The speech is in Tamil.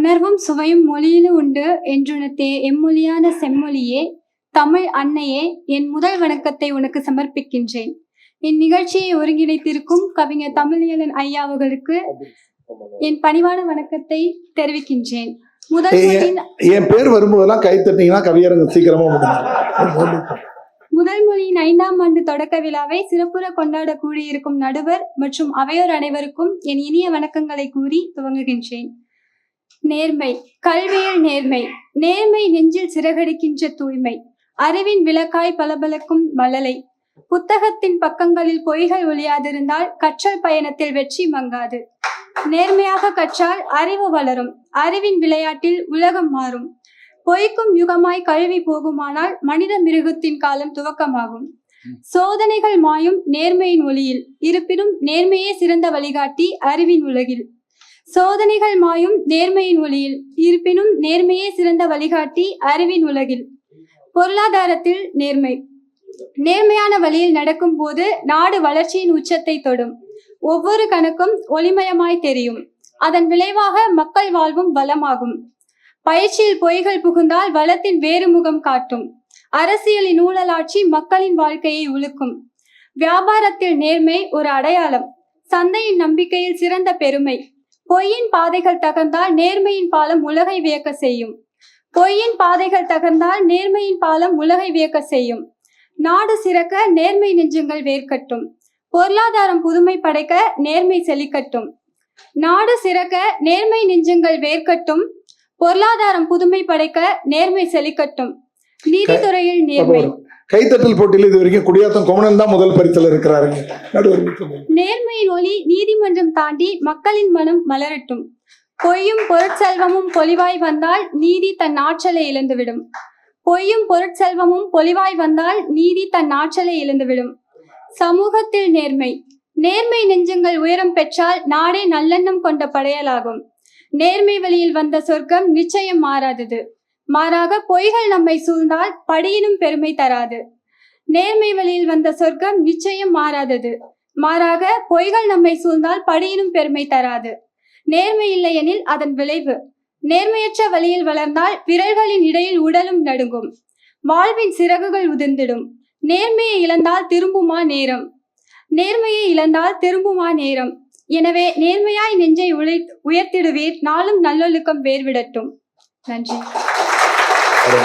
உணர்வும் சுவையும் மொழியிலும் உண்டு என்றுணத்தே எம்மொழியான செம்மொழியே தமிழ் அன்னையே என் முதல் வணக்கத்தை உனக்கு சமர்ப்பிக்கின்றேன். இந்நிகழ்ச்சியை ஒருங்கிணைத்திருக்கும் கவிஞர் தமிழியலன் ஐயா அவர்களுக்கு என் பணிவான வணக்கத்தை தெரிவிக்கின்றேன். முதல் என் பேர் வரும்போதெல்லாம் கை தட்டினீங்கன்னா கவியரங்கம் சீக்கிரமா முதல் மொழியின் ஐந்தாம் ஆண்டு தொடக்க விழாவை சிறப்புற கொண்டாட கூடியிருக்கும் நடுவர் மற்றும் அவையோர் அனைவருக்கும் என் இனிய வணக்கங்களை கூறி துவங்குகின்றேன். நேர்மை கல்வியில் நேர்மை நேர்மை நெஞ்சில் சிறகடிக்கின்ற தூய்மை அறிவின் விளக்காய் பளபளக்கும் மழலை. புத்தகத்தின் பக்கங்களில் பொய்கள் ஒளியாதிருந்தால் கற்றல் பயணத்தில் வெற்றி மங்காது. நேர்மையாக கற்றால் அறிவு வளரும் அறிவின் விளையாட்டில் உலகம் மாறும். பொய்க்கும் யுகமாய் கல்வி போகுமானால் மனித மிருகத்தின் காலம் துவக்கமாகும். சோதனைகள் மாயும் நேர்மையின் ஒளியில் இருப்பினும் நேர்மையே சிறந்த வழிகாட்டி அறிவின் உலகில். சோதனைகள் மாயும் நேர்மையின் ஒளியில் இருப்பினும் நேர்மையே சிறந்த வழிகாட்டி அறிவின் உலகில். பொருளாதாரத்தில் நேர்மை. நேர்மையான வழியில் நடக்கும் போது நாடு வளர்ச்சியின் உச்சத்தை தொடும். ஒவ்வொரு கணக்கும் ஒளிமயமாய் தெரியும். அதன் விளைவாக மக்கள் வாழ்வும் வளமாகும். பயிற்சியில் பொய்கள் புகுந்தால் வளத்தின் வேறு முகம் காட்டும். அரசியலின் ஊழலாட்சி மக்களின் வாழ்க்கையை உழுக்கும். வியாபாரத்தில் நேர்மை ஒரு அடையாளம். சந்தையின் நம்பிக்கையில் சிறந்த பெருமை. பொய்யின் பாதைகள் தகர்ந்தால் நேர்மையின் பாலம் உலகை வியக்க செய்யும். பொய்யின் பாதைகள் தகர்ந்தால் நேர்மையின் பாலம் உலகை வியக்க செய்யும். நாடு சிறக்க நேர்மை நெஞ்சங்கள் வேர்க்கட்டும். பொருளாதாரம் புதுமை படைக்க நேர்மை செழிக்கட்டும். நாடு சிறக்க நேர்மை நெஞ்சங்கள் வேர்க்கட்டும். பொருளாதாரம் புதுமை படைக்க நேர்மை செழிக்கட்டும். நீதித்துறையில் நேர்மை. கைத்தட்டல் போட்டியில் இது வரைக்கும் குடியாத்தம் குமணன் தான் முதல் பரிசல் இருக்கிறாருங்க. நடுவர் நேர்மையின் ஒளி நீதிமன்றம் தாண்டி மக்களின் மனம் மலரட்டும். பொய்யும் பொருட்செல்வமும் பொலிவாய் வந்தால் நீதி தன் ஆற்றலை இழந்துவிடும். பொய்யும் பொருட்செல்வமும் பொலிவாய் வந்தால் நீதி தன் ஆற்றலை இழந்துவிடும். சமூகத்தில் நேர்மை. நேர்மை நெஞ்சங்கள் உயரம் பெற்றால் நாடே நல்லெண்ணம் கொண்ட படையலாகும். நேர்மை வழியில் வந்த சொர்க்கம் நிச்சயம் மாறாதது. மாறாக பொய்கள் நம்மை சூழ்ந்தால் படியினும் பெருமை தராது. நேர்மை வழியில் வந்த சொர்க்கம் நிச்சயம் மாறாதது. மாறாக பொய்கள் நம்மை சூழ்ந்தால் படியினும் பெருமை தராது. நேர்மை இல்லையெனில் அதன் விளைவு. நேர்மையற்ற வழியில் வளர்ந்தால் விரல்களின் இடையில் உடலும் நடுங்கும். வாழ்வின் சிறகுகள் உதிர்ந்திடும். நேர்மையை இழந்தால் திரும்புமா நேரம்? நேர்மையை இழந்தால் திரும்புமா நேரம்? எனவே நேர்மையாய் நெஞ்சை உழை உயர்த்திடுவீர். நாளும் நல்லொழுக்கம் வேர்விடட்டும். நன்றி. Gracias.